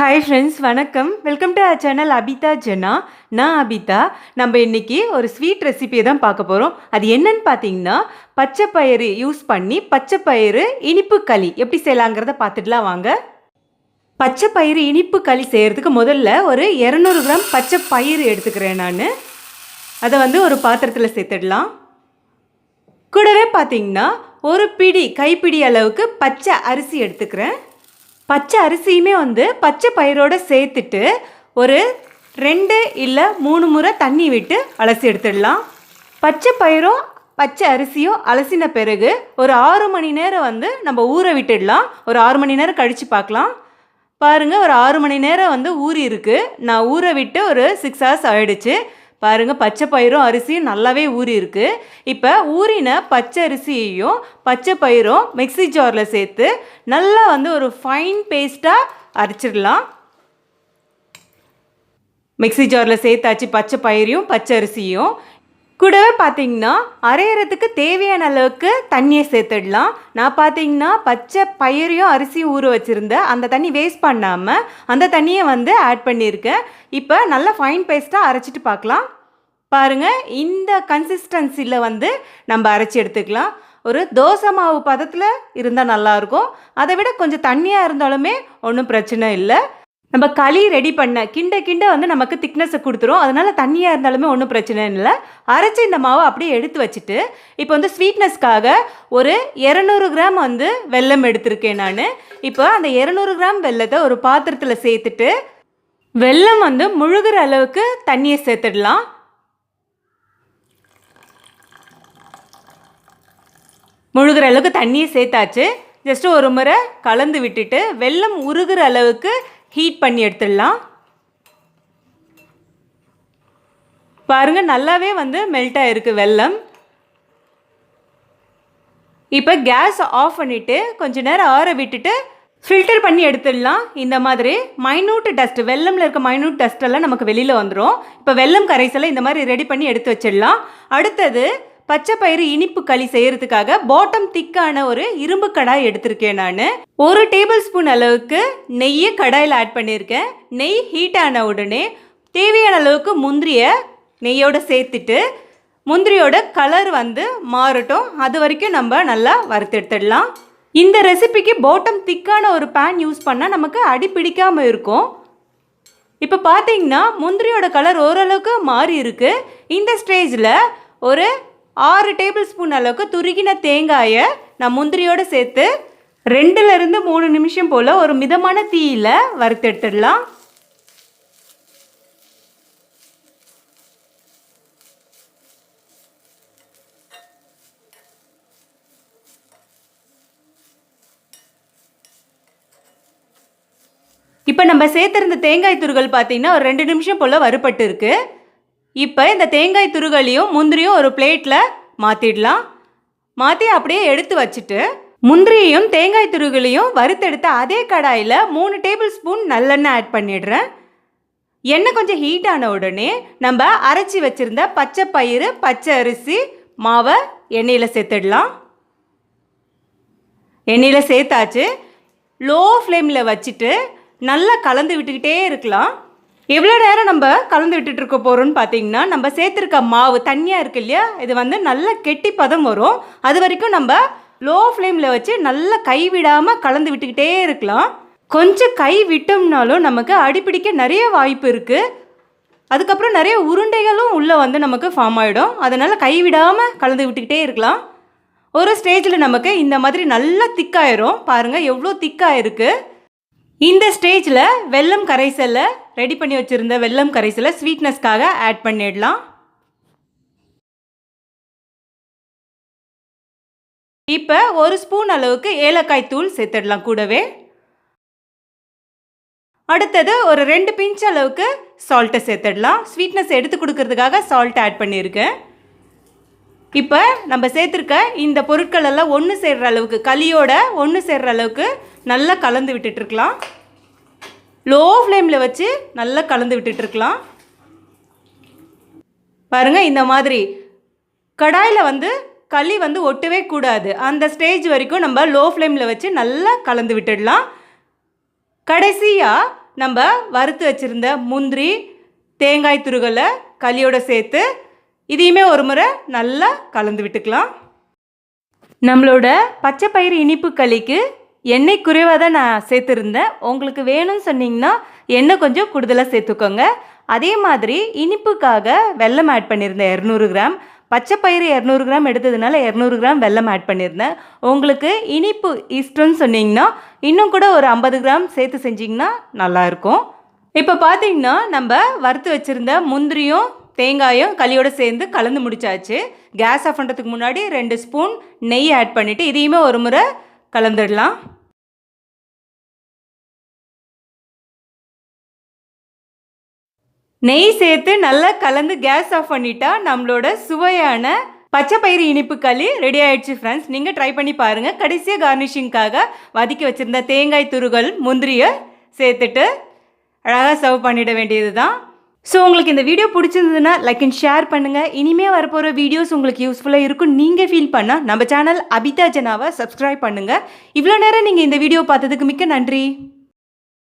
Hi friends வணக்கம். Welcome to our channel Abitha Jena நான் அபிதா. நம்ம இன்னைக்கு ஒரு ஸ்வீட் ரெசிபியை தான் பார்க்க போகிறோம் அது என்னன்னு பார்த்தீங்கன்னா பச்சை பயிறு யூஸ் பண்ணி பச்சை பயிறு இனிப்பு களி. எப்படி செய்யலாங்கிறத பார்த்துட்டுலாம் வாங்க. பச்சை பயிறு இனிப்பு களி செய்கிறதுக்கு முதல்ல ஒரு இரநூறு கிராம் பச்சை பயிறு எடுத்துக்கிறேன் நான். அதை வந்து ஒரு பாத்திரத்தில் சேர்த்துடலாம். கூடவே பார்த்தீங்கன்னா ஒரு பிடி கைப்பிடி அளவுக்கு பச்சை அரிசி எடுத்துக்கிறேன். பச்சை அரிசியுமே வந்து பச்சை பயிரோடு சேர்த்துட்டு ஒரு ரெண்டு இல்லை மூணு முறை தண்ணி விட்டு அலசி எடுத்துடலாம். பச்சை பயிரும் பச்சை அரிசியும் அலசின பிறகு ஒரு ஆறு மணி நேரம் வந்து நம்ம ஊற விட்டுடலாம். ஒரு ஆறு மணி நேரம் கழித்து பார்க்கலாம். பாருங்கள் ஒரு ஆறு மணி நேரம் வந்து ஊறி இருக்குது நான் ஊற விட்டு ஒரு சிக்ஸ் ஹவர்ஸ் ஆயிடுச்சு. பாருங்கள் பச்சை பயிரும் அரிசியும் நல்லாவே ஊறி இருக்கு இப்போ ஊறின பச்சை அரிசியையும் பச்சை பயிரும் மிக்ஸி ஜாரில் சேர்த்து நல்லா வந்து ஒரு ஃபைன் பேஸ்ட்டாக அரைச்சிடலாம். மிக்ஸி ஜாரில் சேர்த்தாச்சு பச்சை பயிரையும் பச்சை அரிசியும் கூடவே பார்த்தீங்கன்னா அரையிறதுக்கு தேவையான அளவுக்கு தண்ணியை சேர்த்துடலாம். நான் பார்த்தீங்கன்னா பச்சை பயிரையும் அரிசியும் ஊற வச்சுருந்தேன் அந்த தண்ணி வேஸ்ட் பண்ணாமல் அந்த தண்ணியை வந்து ஆட் பண்ணியிருக்கேன். இப்போ நல்லா ஃபைன் பேஸ்ட்டாக அரைச்சிட்டு பார்க்கலாம். பாருங்கள் இந்த கன்சிஸ்டன்சியில் வந்து நம்ம அரைச்சி எடுத்துக்கலாம். ஒரு தோசை மாவு பதத்தில் இருந்தால் நல்லாயிருக்கும். அதை விட கொஞ்சம் தண்ணியாக இருந்தாலுமே ஒன்றும் பிரச்சனை இல்லை. நம்ம களி ரெடி பண்ண கிண்ட கிண்ட வந்து நமக்கு திக்னஸை கொடுத்துரும். அதனால தண்ணியாக இருந்தாலுமே ஒன்றும் பிரச்சனை இல்லை. அரைச்சி இந்த மாவை அப்படியே எடுத்து வச்சுட்டு இப்போ வந்து ஸ்வீட்னஸ்க்காக ஒரு இரநூறு கிராம் வந்து வெல்லம் எடுத்திருக்கேன் நான். இப்போ அந்த இரநூறு கிராம் வெல்லத்தை ஒரு பாத்திரத்தில் சேர்த்துட்டு வெல்லம் வந்து முழுகிற அளவுக்கு தண்ணியை சேர்த்துடலாம். முழுகிற அளவுக்கு தண்ணியை சேர்த்தாச்சு. ஜஸ்ட்டு ஒரு முறை கலந்து விட்டுட்டு வெல்லம் உருகிற அளவுக்கு ஹீட் பண்ணி எடுத்துடலாம். பாருங்கள் நல்லாவே வந்து மெல்ட் ஆகிருக்கு வெல்லம் இப்போ கேஸ் ஆஃப் பண்ணிவிட்டு கொஞ்ச நேரம் ஆற விட்டுட்டு ஃபில்டர் பண்ணி எடுத்துடலாம். இந்த மாதிரி மைனூட் டஸ்ட் வெள்ளமில் இருக்க மைனூட் டஸ்ட் எல்லாம் நமக்கு வெளியில் வந்துடும் இப்போ வெல்லம் கரைசலை இந்த மாதிரி ரெடி பண்ணி எடுத்து வச்சிடலாம். அடுத்தது பச்சை பயிறு இனிப்பு களி செய்யறதுக்காக பாட்டம் திக்கான ஒரு இரும்பு கடாய் எடுத்திருக்கேன் நான். ஒரு டேபிள் ஸ்பூன் அளவுக்கு நெய்யை கடாயில் ஆட் பண்ணியிருக்கேன். நெய் ஹீட் ஆன உடனே தேவையான அளவுக்கு முந்திரியை நெய்யோடு சேர்த்துட்டு முந்திரியோட கலர் வந்து மாறட்டும். அது வரைக்கும் நம்ம நல்லா வறுத்தெடுத்துடலாம் இந்த ரெசிபிக்கு பாட்டம் திக்கான ஒரு பேன் யூஸ் பண்ணால் நமக்கு அடி பிடிக்காமல் இருக்கும். இப்போ பார்த்தீங்கன்னா முந்திரியோட கலர் ஓரளவுக்கு மாறி இருக்குது இந்த ஸ்டேஜில் ஒரு ஆறு டேபிள் ஸ்பூன் அளவுக்கு துருகின தேங்காயை நான் முந்திரியோடு சேர்த்து ரெண்டுலேருந்து மூணு நிமிஷம் போல் ஒரு மிதமான தீயில் வறுத்தெடுத்துடலாம். இப்போ நம்ம சேர்த்துருந்த தேங்காய் துருகள் பார்த்தீங்கன்னா ஒரு ரெண்டு நிமிஷம் போல் வறுபட்டு இருக்குது இப்போ இந்த தேங்காய் துருகளையும் முந்திரியும் ஒரு பிளேட்டில் மாற்றிடலாம் மாற்றி அப்படியே எடுத்து வச்சுட்டு முந்திரியையும் தேங்காய் துருகளையும் வறுத்தெடுத்த அதே கடாயில் மூணு டேபிள் ஸ்பூன் நல்லெண்ணெய் ஆட் பண்ணிடுறேன். எண்ணெய் கொஞ்சம் ஹீட் ஆன உடனே நம்ம அரைச்சி வச்சுருந்த பச்சை பயிறு பச்சை அரிசி மாவை எண்ணெயில் சேர்த்துடலாம். எண்ணெயில் சேர்த்தாச்சு. லோ ஃப்ளேமில் வச்சுட்டு நல்லா கலந்து விட்டுக்கிட்டே இருக்கலாம். எவ்வளோ நேரம் நம்ம கலந்து விட்டுட்டு இருக்க போகிறோம்னு பார்த்தீங்கன்னா நம்ம சேர்த்துருக்க மாவு தண்ணியாக இருக்கு இல்லையா? இது வந்து நல்ல கெட்டி பதம் வரும். அது வரைக்கும் நம்ம லோ ஃப்ளேமில் வச்சு நல்லா கை விடாமல் கலந்து விட்டுக்கிட்டே இருக்கலாம். கொஞ்சம் கை விட்டோம்னாலும் நமக்கு அடிப்பிடிக்க நிறைய வாய்ப்பு இருக்குது அதுக்கப்புறம் நிறைய உருண்டைகளும் உள்ளே வந்து நமக்கு ஃபார்ம் ஆகிடும் அதனால் கை விடாமல் கலந்து விட்டுக்கிட்டே இருக்கலாம். ஒரு ஸ்டேஜில் நமக்கு இந்த மாதிரி நல்லா திக்காயிரும் பாருங்கள் எவ்வளோ திக்காக இருக்குது இந்த ஸ்டேஜில் வெல்லம் கரைசலை ரெடி பண்ணி வச்சுருந்த வெல்லம் கரைசலை ஸ்வீட்னஸ்க்காக ஆட் பண்ணிடலாம். இப்போ ஒரு ஸ்பூன் அளவுக்கு ஏலக்காய் தூள் சேர்த்துடலாம் கூடவே. அடுத்தது ஒரு ரெண்டு பிஞ்ச் அளவுக்கு சால்ட்டை சேர்த்துடலாம். ஸ்வீட்னஸ் எடுத்து கொடுக்கறதுக்காக சால்ட் ஆட் பண்ணியிருக்கேன். இப்போ நம்ம சேர்த்துருக்க இந்த பொருட்கள் எல்லாம் ஒன்று சேர்கிற அளவுக்கு களியோட ஒன்று சேர்கிற அளவுக்கு நல்லா கலந்து விட்டுட்ருக்கலாம் லோ ஃப்ளேமில் வச்சு நல்லா கலந்து விட்டுட்ருக்கலாம் பாருங்கள் இந்த மாதிரி கடாயில் வந்து களி வந்து ஒட்டவே கூடாது. அந்த ஸ்டேஜ் வரைக்கும் நம்ம லோ ஃப்ளேமில் வச்சு நல்லா கலந்து விட்டுடலாம். கடைசியாக நம்ம வறுத்து வச்சுருந்த முந்திரி தேங்காய் துருகலை களியோடு சேர்த்து இதையுமே ஒரு முறை நல்லா கலந்து விட்டுக்கலாம். நம்மளோட பச்சை பயிறு இனிப்பு களிக்கு எண்ணெய் குறைவாக தான் நான் சேர்த்துருந்தேன். உங்களுக்கு வேணும்னு சொன்னீங்கன்னா எண்ணெய் கொஞ்சம் கூடுதலாக சேர்த்துக்கோங்க. அதே மாதிரி இனிப்புக்காக வெல்லம் ஆட் பண்ணியிருந்தேன். இரநூறு கிராம். பச்சை பயிறு இரநூறு கிராம் எடுத்ததுனால இரநூறு கிராம் வெல்லம் ஆட் பண்ணியிருந்தேன். உங்களுக்கு இனிப்பு இஷ்டம்னு சொன்னீங்கன்னா இன்னும் கூட ஒரு ஐம்பது கிராம் சேர்த்து செஞ்சிங்கன்னா நல்லாயிருக்கும் இப்போ பார்த்தீங்கன்னா நம்ம வறுத்து வச்சுருந்த முந்திரியும் தேங்காயும் களியோடு சேர்ந்து கலந்து முடிச்சாச்சு. கேஸ் ஆஃப் பண்ணுறதுக்கு முன்னாடி ரெண்டு ஸ்பூன் நெய் ஆட் பண்ணிவிட்டு இதையுமே ஒரு முறை கலந்துடலாம். நெய் சேர்த்து நல்லா கலந்து கேஸ் ஆஃப் பண்ணிட்டா நம்மளோட சுவையான பச்சை பயிறு இனிப்பு களி ரெடி ஆயிடுச்சு ஃப்ரெண்ட்ஸ் நீங்கள் ட்ரை பண்ணி பாருங்கள் கடைசியாக கார்னிஷிங்காக வதக்கி வச்சுருந்த தேங்காய் துருகள் முந்திரியை சேர்த்துட்டு அழகாக சர்வ் பண்ணிட வேண்டியது தான் ஸோ உங்களுக்கு இந்த வீடியோ பிடிச்சிருந்ததுன்னா லைக் அண்ட் ஷேர் பண்ணுங்கள் இனிமேல் வரப்போகிற வீடியோஸ் உங்களுக்கு யூஸ்ஃபுல்லாக இருக்கும் நீங்கள் ஃபீல் பண்ணால் நம்ம சேனல் அபிதா ஜனாவை சப்ஸ்கிரைப் பண்ணுங்கள் இவ்வளோ நேரம் நீங்கள் இந்த வீடியோ பார்த்ததுக்கு மிக்க நன்றி.